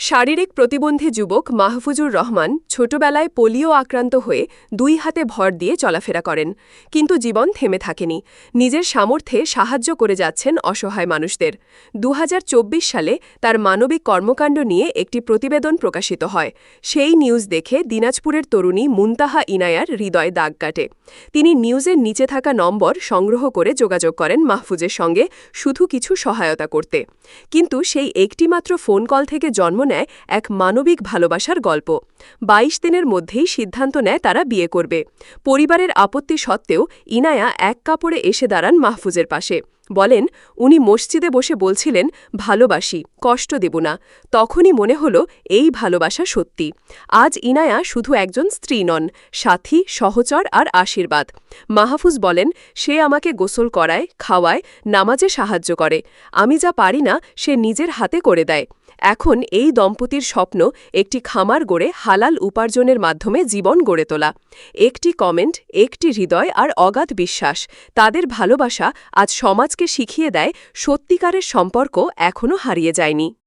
শারীরিক প্রতিবন্ধী যুবক মাহফুজুর রহমান ছোটবেলায় পোলিও আক্রান্ত হয়ে দুই হাতে ভর দিয়ে চলাফেরা করেন, কিন্তু জীবন থেমে থাকেনি। নিজের সামর্থ্যে সাহায্য করে যাচ্ছেন অসহায় মানুষদের। দু হাজার চব্বিশ সালে তার মানবিক কর্মকাণ্ড নিয়ে একটি প্রতিবেদন প্রকাশিত হয়। সেই নিউজ দেখে দিনাজপুরের তরুণী মুনতাহা ইনায়ার হৃদয় দাগ কাটে। তিনি নিউজের নিচে থাকা নম্বর সংগ্রহ করে যোগাযোগ করেন মাহফুজের সঙ্গে শুধু কিছু সহায়তা করতে। কিন্তু সেই একটিমাত্র ফোন কল থেকে জন্ম নেয় এক মানবিক ভালোবাসার গল্প। ২২ দিনের মধ্যেই সিদ্ধান্ত নেয় তারা বিয়ে করবে। পরিবারের আপত্তি সত্ত্বেও ইনায়া এক কাপড়ে এসে দাঁড়ান মাহফুজের পাশে। বলেন, উনি মসজিদে বসে বলছিলেন, ভালোবাসি, কষ্ট দেব না। তখনই মনে হল এই ভালোবাসা সত্যি। আজ ইনায়া শুধু একজন স্ত্রী নন, সাথী, সহচর আর আশীর্বাদ। মাহফুজ বলেন, সে আমাকে গোসল করায়, খাওয়ায়, নামাজে সাহায্য করে। আমি যা পারি না, সে নিজের হাতে করে দেয়। এখন এই দম্পতির স্বপ্ন একটি খামার গড়ে হালাল উপার্জনের মাধ্যমে জীবন গড়ে তোলা। একটি কমেন্ট, একটি হৃদয় আর অগাধ বিশ্বাস। তাদের ভালোবাসা আজ সমাজকে শিখিয়ে দেয় সত্যিকারের সম্পর্ক এখনও হারিয়ে যায়নি।